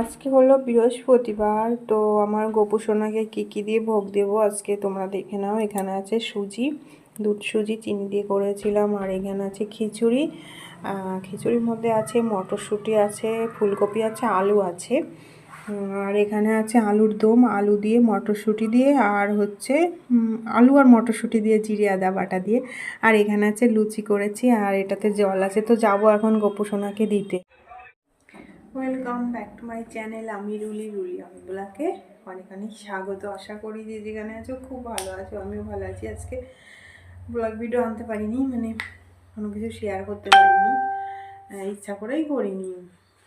আজকে হলো বৃহস্পতিবার, তো আমার গোপুসোনাকে কী কী দিয়ে ভোগ দেবো আজকে তোমরা দেখে নাও। এখানে আছে সুজি, দুধ সুজি, চিনি দিয়ে করেছিলাম, আর এখানে আছে খিচুড়ি। খিচুড়ির মধ্যে আছে মটরশুঁটি আছে, ফুলকপি আছে, আলু আছে। আর এখানে আছে আলুর দম, আলু দিয়ে, মটরশুঁটি দিয়ে, আর হচ্ছে আলু আর মটরশুঁটি দিয়ে, জিরে, আদা, বাটা দিয়ে। আর এখানে আছে লুচি করেছি, আর এটাতে জল আছে। তো যাব এখন গোপুসোনাকে দিতে। Welcome back to my channel আমি রুলি রুলি আমি ব্লাকে অনেক অনেক স্বাগত। আশা করি যে যেখানে আছো খুব ভালো আছো, আমিও ভালো আছি। আজকে ব্লগ ভিডিও আনতে পারিনি মানে কোনো কিছু শেয়ার করতে পারিনি। ইচ্ছা করেই করিনি।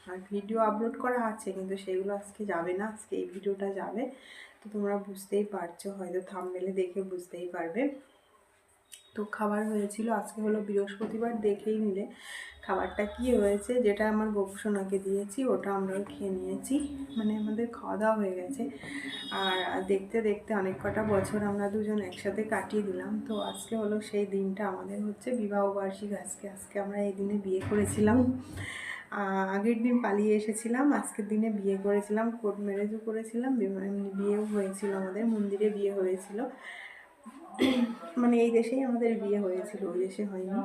আর ভিডিও আপলোড করা আছে, কিন্তু সেগুলো আজকে যাবে না, আজকে এই ভিডিওটা যাবে। তো তোমরা বুঝতেই পারছ, হয়তো থামবেলে দেখে বুঝতেই পারবে। তো খাবার হয়েছিল, আজকে হলো বৃহস্পতিবার, দেখেই নিলে। খাবারটা কি হয়েছে, যেটা আমার গোপসোনাকে দিয়েছি, ওটা আমরাও খেয়ে নিয়েছি। মানে আমাদের খাওয়া দাওয়া হয়ে গেছে। আর দেখতে দেখতে অনেক কটা বছর আমরা দুজন একসাথে কাটিয়ে দিলাম। তো আজকে হলো সেই দিনটা আমাদের হচ্ছে বিবাহ বার্ষিক আজকে। আজকে আমরা এই দিনে বিয়ে করেছিলাম। আগের দিন পালিয়ে এসেছিলাম, আজকের দিনে বিয়ে করেছিলাম, কোর্ট ম্যারেজও করেছিলাম বিয়েও হয়েছিল আমাদের, মন্দিরে বিয়ে হয়েছিল। মানে এই দেশেই আমাদের বিয়ে হয়েছিল, ওই দেশে হয়নি।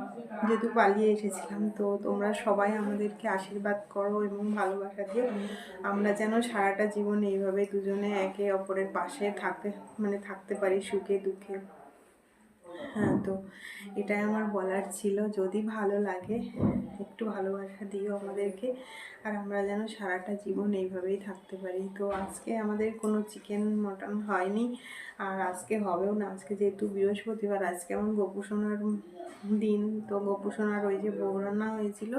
যেহেতু পালিয়ে এসেছিলাম, তো তোমরা সবাই আমাদেরকে আশীর্বাদ করো এবং ভালোবাসা দিও। আমরা যেন সারাটা জীবন এইভাবে দুজনে একে অপরের পাশে থাকতে মানে থাকতে পারি সুখে, দুঃখে। হ্যাঁ তো এটাই আমার বলার ছিল। যদি ভালো লাগে, একটু ভালোবাসা দিও আমাদেরকে, আর আমরা যেন সারাটা জীবন এইভাবেই থাকতে পারি। তো আজকে আমাদের কোনো চিকেন মটন হয়নি, আর আজকে হবেও না। আজকে যেহেতু বৃহস্পতিবার, আজকে আমার গোপুসোনার দিন। তো গোপুসোনার ওই যে বউ রান্না হয়েছিল,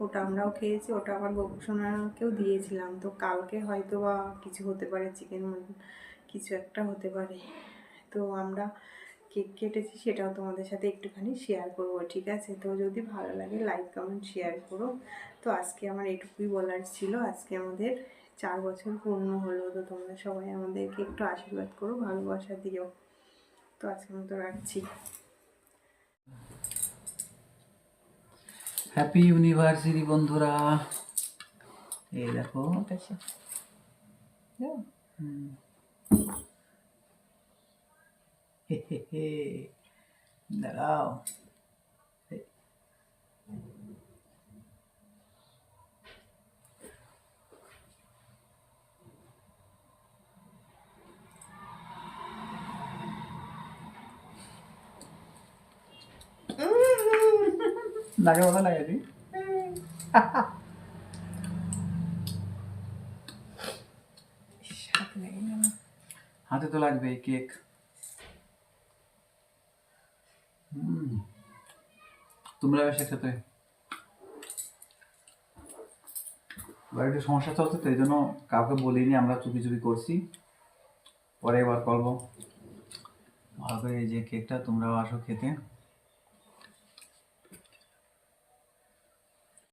ওটা আমরাও খেয়েছি, ওটা আবার গোপুসোনাকেও দিয়েছিলাম। তো কালকে হয়তো বা কিছু হতে পারে, চিকেন মটন কিছু একটা হতে পারে। তো আমরা কেক কেটেছি সেটাও তোমাদের সাথে একটুখানি শেয়ার করব ঠিক আছে? তো যদি ভালো লাগে লাইক কমেন্ট শেয়ার করো। তো আজকে আমার এটুকুই বলার ছিল। আজকে আমাদের চার বছর পূর্ণ হলো তো তোমরা সবাই আমাদেরকে একটু আশীর্বাদ করো ভালোবাসা দিও। তো আজকের মতো রাখছি। হ্যাপি ইউনিভার্সিটি বন্ধুরা। এই দেখো। হুম। হে হে হে। দাঁড়াও এই। লাগে ভালো লাগে তুই সাথে লেগে গেল। হাতে তো লাগবে কেক হুম তোমরা এসে খেতে বাড়িতে সমস্যা চলছে তো এই জন্য কাউকে বলিনি, আমরা চুপি চুপি করছি। পরে এবার করব। ভালো করে এই যে কেকটা তোমরাও আসো খেতে।